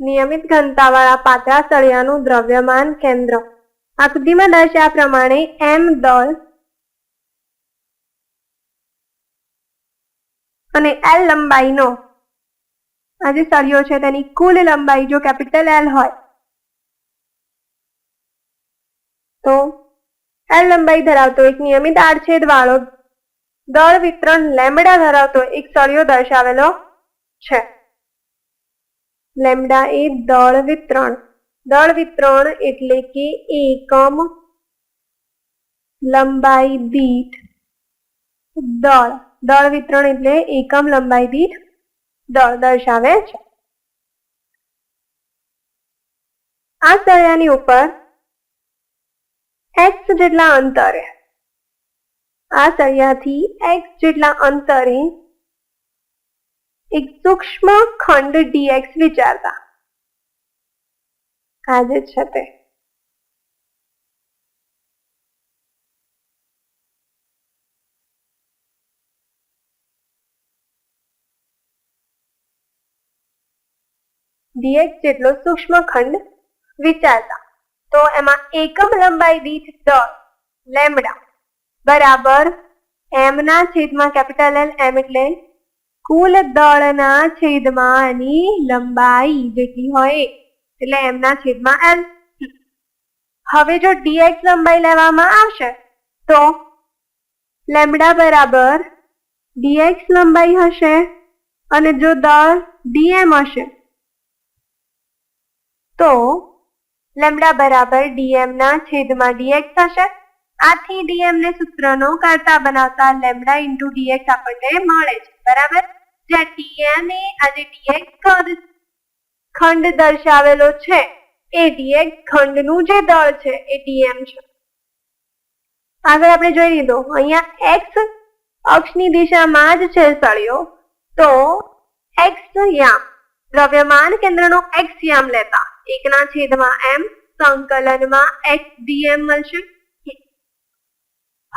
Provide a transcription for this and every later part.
નિયમિત ઘનતાવાળા પાતળા સળિયાનું દ્રવ્યમાન કેન્દ્ર. આકૃતિમાં દર્શાવ્યા પ્રમાણે એમ દળ અને એલ લંબાઈનો. આ જે સળિયો છે તેની કુલ લંબાઈ જો કેપિટલ એલ હોય, તો એલ લંબાઈ ધરાવતો એક નિયમિત આડછેદ વાળો દળ વિતરણ લેમડા ધરાવતો એક સળિયો દર્શાવેલો છે. લેમડા એ દળ વિતરણ. દળ વિતરણ એટલે કે એકમ લંબાઈ દીઠ દળ. દળ વિતરણ એટલે એકમ લંબાઈ દીઠ દળ દર્શાવે છે. આ સળિયાની ઉપર એક્સ જેટલા અંતરે. આ સળિયાથી એક્સ જેટલા અંતરે એક સૂક્ષ્મ ખંડ ડીએક્સ વિચારતા. આજે છે તે. ડીએક્સ જેટલો સૂક્ષ્મ ખંડ વિચારતા, તો એમાં એકમ લંબાઈ દીઠ દળ લેમડા બરાબર એમના છેદમાં કેપિટલ એલ એમ એટલે કુલ દળના છેદમાં એની લંબાઈ જેટલી હોય એટલે એમના છેદમાં એલ હવે જો ડીએક્સ લંબાઈ લેવામાં આવશે, તો લેમડા બરાબર ડીએક્સ લંબાઈ હશે અને જો દળ ડીએમ હશે, તો લેમડા બરાબર ડીએમ ના છેદમાં ડીએક્સ થશે. આથી ડીએમ ને સૂત્રનો કરતા બનાવતા લેમડા ઇન્ટુ ડીએક્સ આપણને મળે છે. બરાબર? જ્યાં ડીએમ એ આજે ડીએક્સ ખંડ દર્શાવેલો છે. એ ડીએક્સ ખંડનું જે દળ છે, એ ડીએમ છે. આગળ આપણે જોઈ લીધું. અહીંયા એક્સ અક્ષની દિશામાં જ છે સળિયો. તો એક્સ યામ, દ્રવ્યમાન કેન્દ્રનો એક્સ યામ લેતા. એકના છેદમાં એમ સંકલનમાં એક્સ ડીએમ મળશે.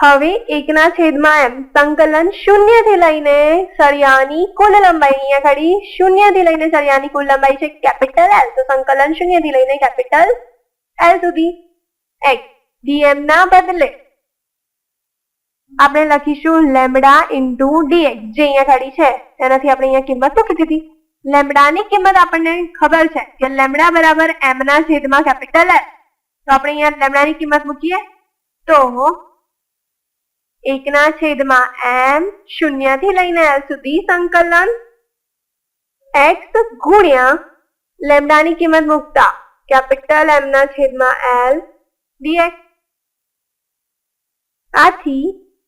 હવે એકના છેદમાં એમ. સંકલન શૂન્યથી લઈને સળિયાની કુલ લંબાઈ અહીંયા ખાલી શૂન્યથી લઈને સળિયાની કુલ લંબાઈ છે કેપિટલ એલ તો સંકલન શૂન્યથી લઈને કેપિટલ એલ સુધી. એક્સ ડીએમ ના બદલે આપણે લખીશું લેમડા ઇન્ટુ ડીએક્સ જે અહીંયા ખડી છે. એનાથી આપણે અહીંયા કિંમત મૂકી દીધી લેમડાની કિંમત આપણને ખબર છે કે લેમડા બરાબર એમના છેદમાં કેપિટલ એલ તો આપણે અહીંયા લેમડાની કિંમત મૂકીએ. તો એકના છેદમાં એમ શૂન્યથી લઈને એલ સુધી સંકલન એક્સ ગુણ્યા લેમડાની કિંમત મૂકતા, કેપિટલ એમના છેદમાં એલ ડીએક્સ. આથી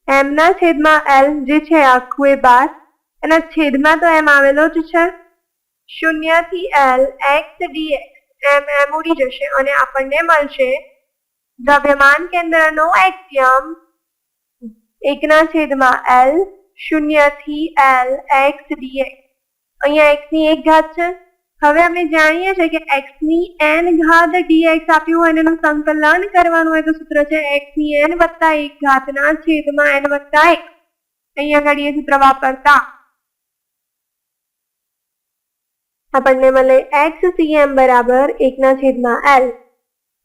એમના છેદમાં એલ જે છે આખું એ બાર, એના છેદમાં તો એમ આવેલો જ છે. શૂન્યથી એલ એક્સ ડીએક્સ, એમ એમ ઉડી જશે અને આપણને મળશે દ્રવ્યમાન કેન્દ્રનો એક્સિયમ એકના છેદમાં એલ શૂન્યથી એલ એક્સ ડીએક્સ અહીંયા એક્સની એક ઘાત છે. હવે આપણે જાણીએ છીએ કે એક્સની એન ઘાત ડીએક્સ આપ્યું હોય એનું સંકલન કરવાનું હોય તો સૂત્ર છે એક્સની એન વત્તા એક ઘાતના છેદમાં એન વત્તા એક અહીંયા આગળ એ સૂત્ર વાપરતા આપણને મળે એક્સ સીએમ બરાબર એકના છેદમાં એલ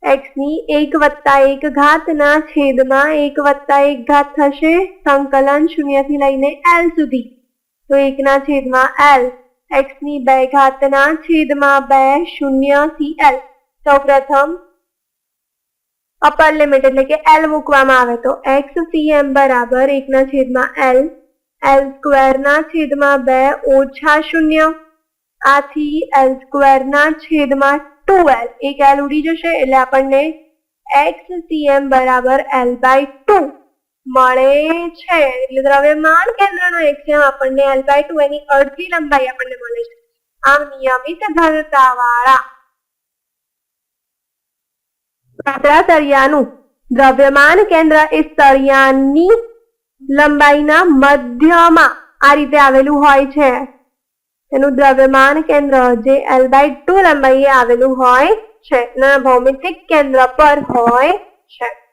એક્સની એક વત્તા એક ઘાતના છેદમાં એક વત્તા એક ઘાત થશે સંકલન શૂન્યથી લઈને એલ સુધી. તો એકના છેદમાં એલ એક્સની બે ઘાતના છેદમાં બે શૂન્યથી એલ સૌ પ્રથમ અપર લિમિટ એટલે કે એલ મૂકવામાં આવે તો એક્સ સીએમ બરાબર એકના છેદમાં એલ એલ સ્ક્વેર ના છેદમાં બે ઓછા શૂન્ય. આથી એલ સ્ક્વેર ના છેદમાં ટુ એક એલ ઉડી જશે એટલે આપણને એક્સ બરાબર એલ બાય ટુ મળે છે. એટલે દ્રવ્યમાન કેન્દ્રનો એક્સિયમ આપણને એલ બાય ટુ એની અડધી લંબાઈ આપણને મળે છે. આમ નિયમિત ઘનતા વાળા પાતળા સળિયાનું દ્રવ્યમાન કેન્દ્ર એ સળિયાની લંબાઈના મધ્યમાં આ રીતે આવેલું હોય છે. તેનું દ્રવ્યમાન કેન્દ્ર જે એલ બાય ટુ લંબાઈએ આવેલું હોય છે. અને ભૌમિતિક કેન્દ્ર પર હોય છે.